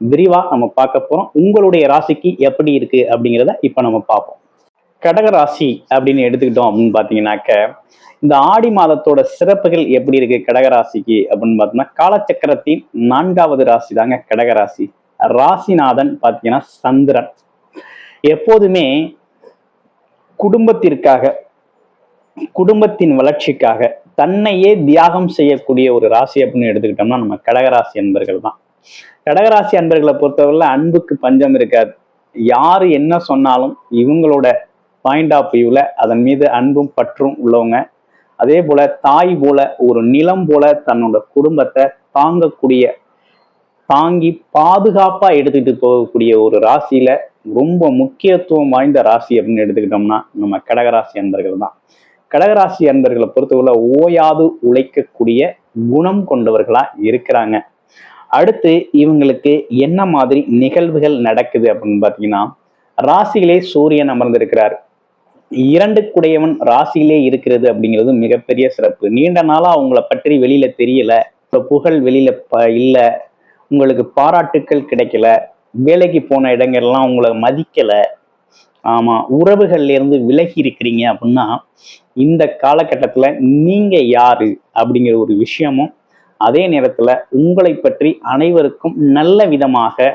விரிவா நம்ம பார்க்க போறோம். உங்களுடைய ராசிக்கு எப்படி இருக்கு அப்படிங்கிறத இப்ப நம்ம பார்ப்போம். கடக ராசி அப்படின்னு எடுத்துக்கிட்டோம் அப்படின்னு பாத்தீங்கன்னாக்க இந்த ஆடி மாதத்தோட சிறப்புகள் எப்படி இருக்கு கடகராசிக்கு அப்படின்னு பார்த்தோம்னா காலச்சக்கரத்தின் நான்காவது ராசி தாங்க கடகராசி ராசிநாதன் பார்த்தீங்கன்னா சந்திரன். எப்போதுமே குடும்பத்திற்காக குடும்பத்தின் வளர்ச்சிக்காக தன்னையே தியாகம் செய்யக்கூடிய ஒரு ராசி அப்படின்னு எடுத்துக்கிட்டோம்னா நம்ம கடகராசி என்பர்கள் தான். கடகராசி அன்பர்களை பொறுத்தவரையில் அன்புக்கு பஞ்சம் இருக்காது. யாரு என்ன சொன்னாலும் இவங்களோட பாயிண்ட் ஆஃப் வியூவில் அதன் மீது அன்பும் பற்றும் உள்ளவங்க. அதே போல தாய் போல ஒரு நிலம் போல தன்னோட குடும்பத்தை தாங்கக்கூடிய தாங்கி பாதுகாப்பா எடுத்துக்கிட்டு போகக்கூடிய ஒரு ராசியில ரொம்ப முக்கியத்துவம் வாய்ந்த ராசி அப்படின்னு எடுத்துக்கிட்டோம்னா நம்ம கடகராசி அன்பர்கள் தான். கடகராசி அன்பர்களை பொறுத்தவரை ஓயாது உழைக்கக்கூடிய குணம் கொண்டவர்களா இருக்கிறாங்க. அடுத்து இவங்களுக்கு என்ன மாதிரி நிகழ்வுகள் நடக்குது அப்படின்னு பார்த்தீங்கன்னா ராசியிலே சூரியன் அமர்ந்திருக்கிறார். இரண்டு குடையவன் ராசியிலே இருக்கிறது அப்படிங்கிறது மிகப்பெரிய சிறப்பு. நீண்ட நாளா அவங்கள பற்றி வெளியில தெரியல. இப்போ புகழ் வெளியில ப- இல்லை. உங்களுக்கு பாராட்டுக்கள் கிடைக்கல. வேலைக்கு போன இடங்கள்லாம் உங்களை மதிக்கல. ஆமா உறவுகள்ல இருந்து விலகி இருக்கிறீங்க அப்படின்னா இந்த காலகட்டத்துல நீங்க யாரு அப்படிங்கிற ஒரு விஷயமும் அதே நேரத்துல உங்களை பற்றி அனைவருக்கும் நல்ல விதமாக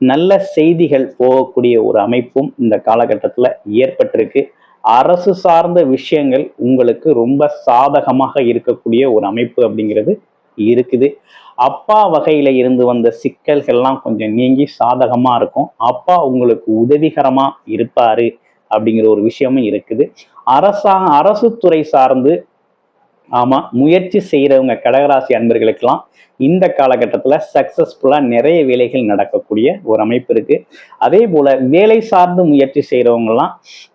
நல்ல செய்திகள் போகக்கூடிய ஒரு அமைப்பும் இந்த காலகட்டத்தில் ஏற்பட்டிருக்கு. அரசு சார்ந்த விஷயங்கள் உங்களுக்கு ரொம்ப சாதகமாக இருக்கக்கூடிய ஒரு அமைப்பு அப்படிங்கிறது இருக்குது. அப்பா வகையில இருந்து வந்த சிக்கல்கள்லாம் கொஞ்சம் நீங்கி சாதகமா இருக்கும். அப்பா உங்களுக்கு உதவிகரமா இருப்பாரு அப்படிங்கிற ஒரு விஷயமும் இருக்குது. அரசாங்க அரசு துறை சார்ந்து ஆமா முயற்சி செய்யறவங்க கடகராசி அன்பர்களுக்கெல்லாம் இந்த காலகட்டத்தில் சக்ஸஸ்ஃபுல்லாக நிறைய வேலைகள் நடக்கக்கூடிய ஒரு அமைப்பு இருக்கு. அதே போல வேலை சார்ந்து முயற்சி செய்கிறவங்கலாம்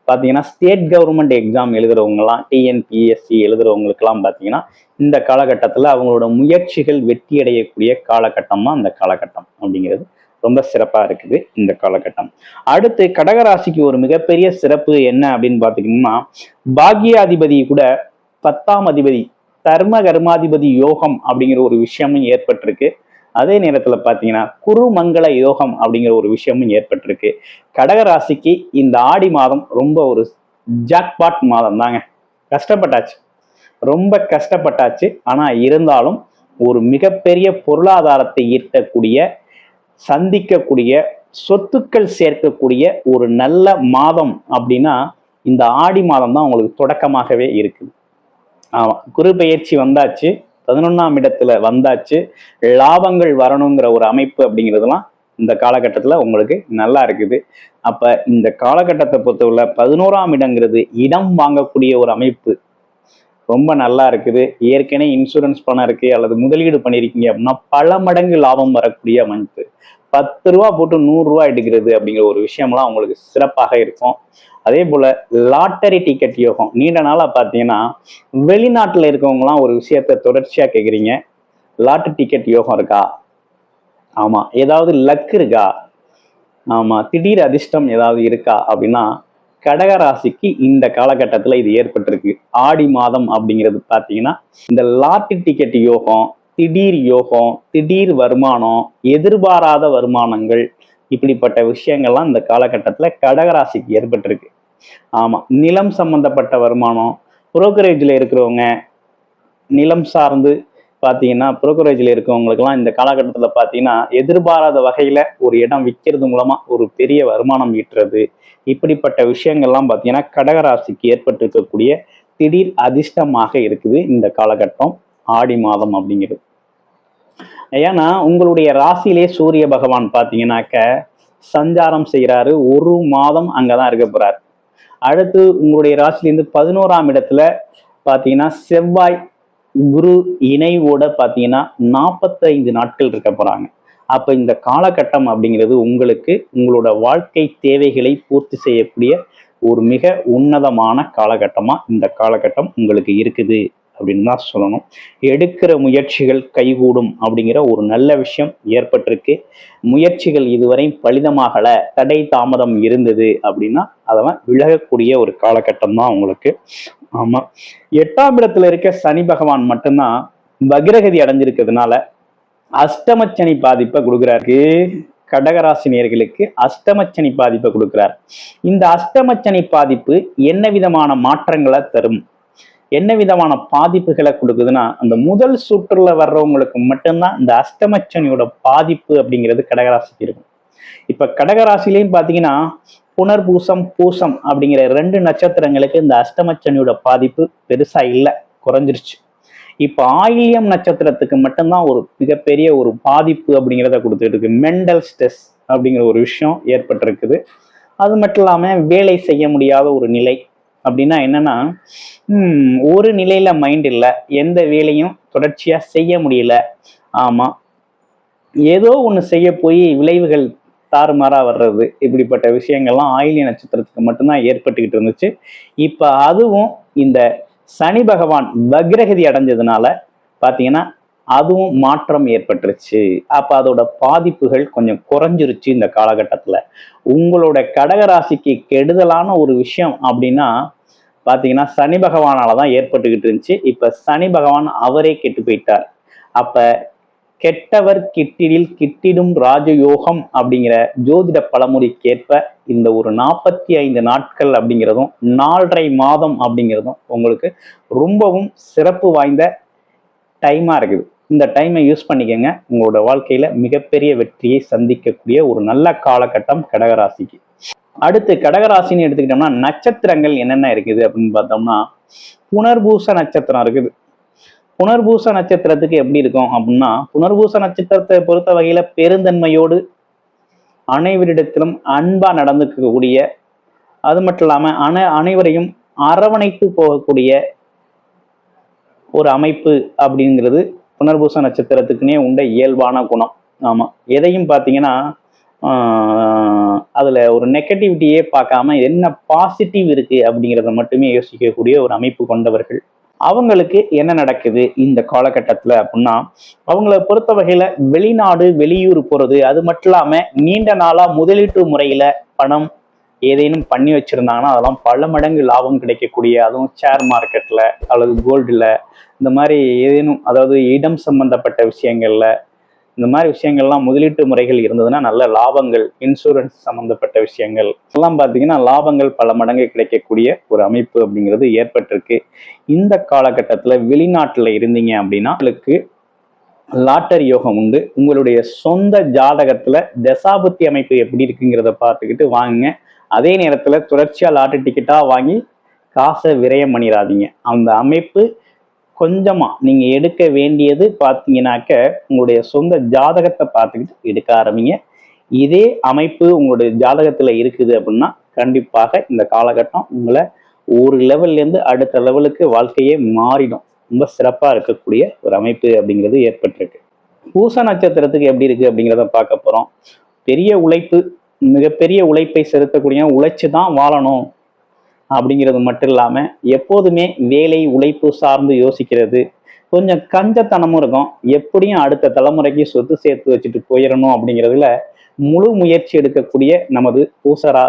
பார்த்தீங்கன்னா ஸ்டேட் கவர்மெண்ட் எக்ஸாம் எழுதுறவங்கலாம் டிஎன்பிஎஸ்சி எழுதுறவங்களுக்கெல்லாம் பார்த்தீங்கன்னா இந்த காலகட்டத்தில் அவங்களோட முயற்சிகள் வெற்றி அடையக்கூடிய காலகட்டமாக அந்த காலகட்டம் அப்படிங்கிறது ரொம்ப சிறப்பாக இருக்குது இந்த காலகட்டம். அடுத்து கடகராசிக்கு ஒரு மிகப்பெரிய சிறப்பு என்ன அப்படின்னு பார்த்தீங்கன்னா பாக்யாதிபதி கூட பத்தாம் அதிபதி தர்ம கர்மாதிபதி யோகம் அப்படிங்கிற ஒரு விஷயமும் ஏற்பட்டிருக்கு. அதே நேரத்துல பாத்தீங்கன்னா குருமங்கள யோகம் அப்படிங்கிற ஒரு விஷயமும் ஏற்பட்டிருக்கு. கடகராசிக்கு இந்த ஆடி மாதம் ரொம்ப ஒரு ஜாக்பாட் மாதம் தாங்க கஷ்டப்பட்டாச்சு. ரொம்ப கஷ்டப்பட்டாச்சு. ஆனா இருந்தாலும் ஒரு மிகப்பெரிய பொருளாதாரத்தை ஈர்க்கக்கூடிய சந்திக்கக்கூடிய சொத்துக்கள் சேர்க்கக்கூடிய ஒரு நல்ல மாதம் அப்படின்னா இந்த ஆடி மாதம் தான் உங்களுக்கு தொடக்கமாகவே இருக்குது. ஆமா குரு பெயர்ச்சி வந்தாச்சு. பதினொன்னாம் இடத்துல வந்தாச்சு. லாபங்கள் வரணுங்கிற ஒரு அமைப்பு அப்படிங்கிறதுலாம் இந்த காலகட்டத்தில் உங்களுக்கு நல்லா இருக்குது. அப்போ இந்த காலகட்டத்தை பொறுத்தவரை பதினோராம் இடங்கிறது இடம் வாங்கக்கூடிய ஒரு அமைப்பு. ரொம்ப நல்லா இருக்குது. ஏற்கனவே இன்சூரன்ஸ் பணம் இருக்குது அல்லது முதலீடு பண்ணியிருக்கீங்க அப்படின்னா பல மடங்கு லாபம் வரக்கூடிய அமைப்பு. பத்து ரூபா போட்டு நூறுரூவா எடுக்கிறது அப்படிங்கிற ஒரு விஷயம்லாம் உங்களுக்கு சிறப்பாக இருக்கும். அதே போல் லாட்டரி டிக்கெட் யோகம். நீண்ட நாளாக பார்த்தீங்கன்னா வெளிநாட்டில் இருக்கவங்களாம் ஒரு விஷயத்த தொடர்ச்சியாக கேட்குறீங்க லாட்டரி டிக்கெட் யோகம் இருக்கா? ஆமாம் ஏதாவது லக் இருக்கா? ஆமாம் திடீர் அதிர்ஷ்டம் ஏதாவது இருக்கா அப்படின்னா கடகராசிக்கு இந்த காலகட்டத்தில் இது ஏற்பட்டிருக்கு. ஆடி மாதம் அப்படிங்கிறது பார்த்தீங்கன்னா இந்த லாட்டரி டிக்கெட் யோகம் திடீர் யோகம் திடீர் வருமானம் எதிர்பாராத வருமானங்கள் இப்படிப்பட்ட விஷயங்கள்லாம் இந்த காலகட்டத்தில் கடகராசிக்கு ஏற்பட்டிருக்கு. ஆமாம் நிலம் சம்பந்தப்பட்ட வருமானம் புரோக்கரேஜில் இருக்கிறவங்க நிலம் சார்ந்து பார்த்தீங்கன்னா புரோக்கரேஜில் இருக்கவங்களுக்கெல்லாம் இந்த காலகட்டத்தில் பார்த்தீங்கன்னா எதிர்பாராத வகையில் ஒரு இடம் விற்கிறது மூலமாக ஒரு பெரிய வருமானம் ஈட்டுறது. இப்படிப்பட்ட விஷயங்கள்லாம் பார்த்தீங்கன்னா கடகராசிக்கு ஏற்பட்டிருக்கக்கூடிய திடீர் அதிர்ஷ்டமாக இருக்குது இந்த காலகட்டம். ஆடி மாதம் அப்படிங்கிறது. ஏன்னா உங்களுடைய ராசியிலே சூரிய பகவான் பார்த்தீங்கன்னாக்க சஞ்சாரம் செய்கிறாரு ஒரு மாதம் அங்கதான் இருக்க போறாரு. அடுத்து உங்களுடைய ராசிலேருந்து பதினோராம் இடத்துல பார்த்தீங்கன்னா செவ்வாய் குரு இணைவோட பார்த்தீங்கன்னா நாற்பத்தைந்து நாட்கள் இருக்க போறாங்க. அப்போ இந்த காலகட்டம் அப்படிங்கிறது உங்களுக்கு உங்களோட வாழ்க்கை தேவைகளை பூர்த்தி செய்யக்கூடிய ஒரு மிக உன்னதமான காலகட்டமாக இந்த காலகட்டம் உங்களுக்கு இருக்குது. அப்படின்னு தான் சொல்லணும். எடுக்கிற முயற்சிகள் கைகூடும் அப்படிங்கிற ஒரு நல்ல விஷயம் ஏற்பட்டிருக்கு. முயற்சிகள் இதுவரை பலிதமாகல தடை தாமதம் இருந்தது அப்படின்னா அதெல்லாம் விலகக்கூடிய ஒரு காலகட்டம் தான் உங்களுக்கு. ஆமா. எட்டாம் இடத்துல இருக்க சனி பகவான் மட்டும்தான் பகிரகதி அடைஞ்சிருக்கிறதுனால அஷ்டமச்சனி பாதிப்பை கொடுக்குறாரு. கடகராசினியர்களுக்கு அஷ்டமச்சனி பாதிப்பை கொடுக்கிறார். இந்த அஷ்டமச்சனி பாதிப்பு என்ன விதமான மாற்றங்களை தரும்? என்ன விதமான பாதிப்புகளை கொடுக்குதுன்னா அந்த முதல் சுற்றுல வர்றவங்களுக்கு மட்டும்தான் இந்த அஷ்டமச்சனியோட பாதிப்பு அப்படிங்கிறது கடகராசிக்கு இருக்கும். இப்ப கடகராசிலையும் பாத்தீங்கன்னா புனர்பூசம் பூசம் அப்படிங்கிற ரெண்டு நட்சத்திரங்களுக்கு இந்த அஷ்டமச்சனியோட பாதிப்பு பெருசா இல்லை குறைஞ்சிருச்சு. இப்ப ஆயில்யம் நட்சத்திரத்துக்கு மட்டும்தான் ஒரு மிகப்பெரிய ஒரு பாதிப்பு அப்படிங்கிறத கொடுத்துட்டு இருக்கு மென்டல் ஸ்ட்ரெஸ் அப்படிங்கிற ஒரு விஷயம் ஏற்பட்டிருக்குது. அது மட்டும் இல்லாம வேலை செய்ய முடியாத ஒரு நிலை அப்படின்னா என்னன்னா ஒரு நிலையில மைண்ட் இல்லை. எந்த வேலையும் தொடர்ச்சியா செய்ய முடியல. ஆமா. ஏதோ ஒன்று செய்ய போய் விளைவுகள் தாறுமாறா வர்றது இப்படிப்பட்ட விஷயங்கள்லாம் ஆயிலிய நட்சத்திரத்துக்கு மட்டும்தான் ஏற்பட்டுக்கிட்டு இருந்துச்சு. இப்போ அதுவும் இந்த சனி பகவான் பக்ரகதி அடைஞ்சதுனால பார்த்தீங்கன்னா அதுவும் மாற்றம் ஏற்பட்டுருச்சு. அப்போ அதோட பாதிப்புகள் கொஞ்சம் குறைஞ்சிருச்சு இந்த காலகட்டத்தில். உங்களோட கடகராசிக்கு கெடுதலான ஒரு விஷயம் அப்படின்னா பார்த்தீங்கன்னா சனி பகவானால தான் ஏற்பட்டுக்கிட்டு இருந்துச்சு. இப்போ சனி பகவான் அவரே கெட்டு போயிட்டார். அப்போ கெட்டவர் கிட்டிடில் கிட்டிடும் ராஜயோகம் அப்படிங்கிற ஜோதிட பழமொழிக்கேற்ப இந்த ஒரு நாற்பத்தி ஐந்து நாட்கள் அப்படிங்கிறதும் நாலரை மாதம் அப்படிங்கிறதும் உங்களுக்கு ரொம்பவும் சிறப்பு வாய்ந்த டைமாக இருக்குது. இந்த டைமை யூஸ் பண்ணிக்கோங்க. உங்களோட வாழ்க்கையில மிகப்பெரிய வெற்றியை சந்திக்கக்கூடிய ஒரு நல்ல காலகட்டம் கடகராசிக்கு. அடுத்து கடகராசின்னு எடுத்துக்கிட்டோம்னா நட்சத்திரங்கள் என்னென்ன இருக்குது அப்படின்னு பார்த்தோம்னா புனர்பூச நட்சத்திரம் இருக்குது. புனர்பூச நட்சத்திரத்துக்கு எப்படி இருக்கும் அப்படின்னா புனர்பூச நட்சத்திரத்தை பொறுத்த வகையில பெருந்தன்மையோடு அனைவரிடத்திலும் அன்பா நடந்துக்கக்கூடிய அது மட்டும் இல்லாம அனை அனைவரையும் அரவணைத்து போகக்கூடிய ஒரு அமைப்பு அப்படிங்கிறது புனர்பூச நட்சத்திரத்துக்குனே உண்ட இயல்பான குணம். ஆமாம் எதையும் பார்த்தீங்கன்னா அதில் ஒரு நெகட்டிவிட்டியே பார்க்காம என்ன பாசிட்டிவ் இருக்குது அப்படிங்கிறத மட்டுமே யோசிக்கக்கூடிய ஒரு அமைப்பு கொண்டவர்கள். அவங்களுக்கு என்ன நடக்குது இந்த காலகட்டத்தில் அப்படின்னா அவங்கள பொறுத்த வகையில் வெளிநாடு வெளியூர் போகிறது அது மட்டும் இல்லாமல் நீண்ட நாளாக முதலீட்டு முறையில் பணம் ஏதேனும் பண்ணி வச்சுருந்தாங்கன்னா அதெல்லாம் பல மடங்கு லாபம் கிடைக்கக்கூடிய அதுவும் ஷேர் மார்க்கெட்டில் அல்லது கோல்டில் இந்த மாதிரி ஏதேனும் அதாவது இடம் சம்பந்தப்பட்ட விஷயங்களில் இந்த மாதிரி விஷயங்கள்லாம் முதலீட்டு முறைகள் இருந்ததுன்னா நல்ல லாபங்கள் இன்சூரன்ஸ் சம்மந்தப்பட்ட விஷயங்கள் எல்லாம் பார்த்தீங்கன்னா லாபங்கள் பல மடங்கு கிடைக்கக்கூடிய ஒரு அமைப்பு அப்படிங்கிறது ஏற்பட்டிருக்கு. இந்த காலகட்டத்தில் வெளிநாட்டில் இருந்தீங்க அப்படின்னா உங்களுக்கு லாட்டரி யோகம் உண்டு. உங்களுடைய சொந்த ஜாதகத்தில் தசாபுத்தி அமைப்பு எப்படி இருக்குங்கிறத பார்த்துக்கிட்டு வாங்குங்க. அதே நேரத்தில் தொடர்ச்சியாக லாட்டரி டிக்கெட்டாக வாங்கி காசை விரயம் பண்ணிடாதீங்க அந்த அமைப்பு கொஞ்சமாக நீங்கள் எடுக்க வேண்டியது பார்த்தீங்கன்னாக்க உங்களுடைய சொந்த ஜாதகத்தை பார்த்துக்கிட்டு எடுக்க ஆரம்பிங்க. இதே அமைப்பு உங்களுடைய ஜாதகத்தில் இருக்குது அப்படின்னா கண்டிப்பாக இந்த காலகட்டம் உங்களை ஒரு லெவல்லேருந்து அடுத்த லெவலுக்கு வாழ்க்கையே மாறிடும். ரொம்ப சிறப்பாக இருக்கக்கூடிய ஒரு அமைப்பு அப்படிங்கிறது ஏற்பட்டிருக்கு. பூச நட்சத்திரத்துக்கு எப்படி இருக்குது அப்படிங்கிறத பார்க்க போகிறோம் பெரிய உழைப்பு மிகப்பெரிய உழைப்பை செலுத்தக்கூடிய உழைச்சி தான் வாழணும் அப்படிங்கிறது மட்டும் இல்லாமல் எப்போதுமே வேலை உழைப்பு சார்ந்து யோசிக்கிறது. கொஞ்சம் கஞ்சத்தனமும் இருக்கும். எப்படியும் அடுத்த தலைமுறைக்கு சொத்து சேர்த்து வச்சுட்டு போயிடணும் அப்படிங்கிறதுல முழு முயற்சி எடுக்கக்கூடிய நமது பூசரா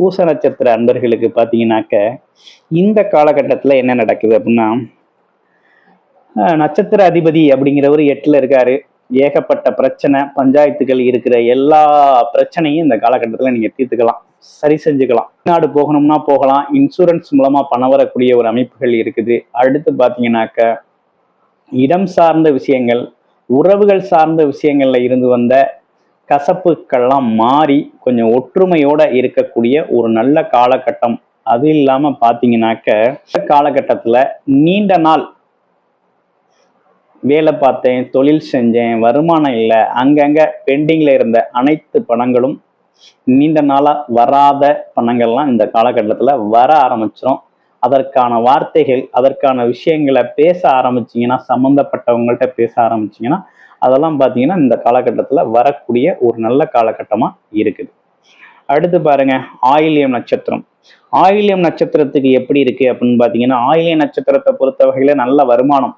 பூச நட்சத்திர அன்பர்களுக்கு பார்த்தீங்கன்னாக்க இந்த காலகட்டத்தில் என்ன நடக்குது அப்படின்னா நட்சத்திர அதிபதி அப்படிங்கிறவர் எட்டில் இருக்காரு. ஏகப்பட்ட பிரச்சனை பஞ்சாயத்துகள் இருக்கிற எல்லா பிரச்சனையும் இந்த காலகட்டத்தில் நீங்கள் தீர்த்துக்கலாம். சரி செஞ்சுக்கலாம். நாடு போகணும்னா போகலாம். இன்சூரன்ஸ் மூலமாக பணம் வரக்கூடிய ஒரு அமைப்புகள் இருக்குது. அடுத்து பார்த்தீங்கன்னாக்க இடம் சார்ந்த விஷயங்கள் உறவுகள் சார்ந்த விஷயங்கள்ல இருந்து வந்த கசப்புக்கள்லாம் மாறி கொஞ்சம் ஒற்றுமையோட இருக்கக்கூடிய ஒரு நல்ல காலகட்டம். அது இல்லாமல் பார்த்தீங்கன்னாக்க இந்த நீண்ட நாள் வேலை பார்த்தேன் தொழில் செஞ்சேன் வருமானம் இல்லை. அங்கங்கே பெண்டிங்கில் இருந்த அனைத்து பணங்களும் நீண்ட நாளாக வராத பணங்கள்லாம் இந்த காலகட்டத்தில் வர ஆரம்பிச்சிடும் அதற்கான வார்த்தைகள் அதற்கான விஷயங்களை பேச ஆரம்பிச்சிங்கன்னா சம்மந்தப்பட்டவங்கள்ட்ட பேச ஆரம்பிச்சிங்கன்னா அதெல்லாம் பார்த்தீங்கன்னா இந்த காலகட்டத்தில் வரக்கூடிய ஒரு நல்ல காலகட்டமாக இருக்குது. அடுத்து பாருங்க ஆயில்யம் நட்சத்திரம். ஆயில்யம் நட்சத்திரத்துக்கு எப்படி இருக்கு அப்படின்னு பார்த்தீங்கன்னா ஆயில்யம் நட்சத்திரத்தை பொறுத்த வகையில் நல்ல வருமானம்.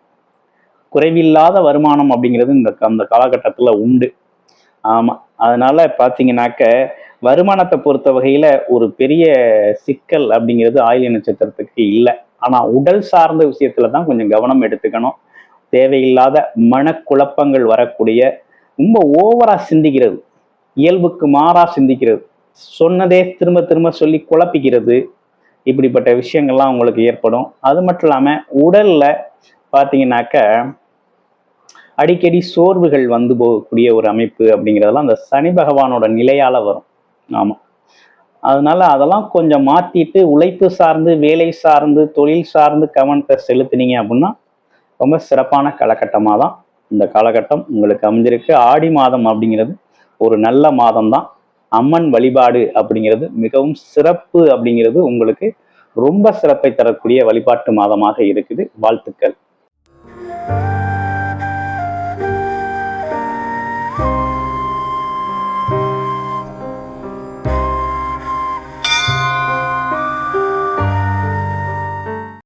குறைவில்லாத வருமானம் அப்படிங்கிறது இந்த அந்த காலகட்டத்தில் உண்டு. ஆமாம் அதனால பார்த்தீங்கன்னாக்க வருமானத்தை பொறுத்த வகையில் ஒரு பெரிய சிக்கல் அப்படிங்கிறது ஆயுள் நட்சத்திரத்துக்கு இல்லை. ஆனால் உடல் சார்ந்த விஷயத்துல தான் கொஞ்சம் கவனம் எடுத்துக்கணும். தேவையில்லாத மனக்குழப்பங்கள் வரக்கூடிய ரொம்ப ஓவரா சிந்திக்கிறது இயல்புக்கு மாறா சிந்திக்கிறது சொன்னதே திரும்ப திரும்ப சொல்லி குழப்பிக்கிறது இப்படிப்பட்ட விஷயங்கள்லாம் உங்களுக்கு ஏற்படும். அது மட்டும் இல்லாமல் உடல்ல பார்த்தீங்கன்னாக்க அடிக்கடி சோர்வுகள் வந்து போகக்கூடிய ஒரு அமைப்பு அப்படிங்கிறதெல்லாம் அந்த சனி பகவானோட நிலையால வரும். ஆமாம் அதனால அதெல்லாம் கொஞ்சம் மாத்திட்டு உழைப்பு சார்ந்து வேலை சார்ந்து தொழில் சார்ந்து கவனத்தை செலுத்தினீங்க அப்படின்னா ரொம்ப சிறப்பான காலகட்டமாக தான் இந்த காலகட்டம் உங்களுக்கு அமைஞ்சிருக்கு. ஆடி மாதம் அப்படிங்கிறது ஒரு நல்ல மாதம் தான் அம்மன் வழிபாடு அப்படிங்கிறது மிகவும் சிறப்பு அப்படிங்கிறது உங்களுக்கு ரொம்ப சிறப்பை தரக்கூடிய வழிபாட்டு மாதமாக இருக்குது. வாழ்த்துக்கள்.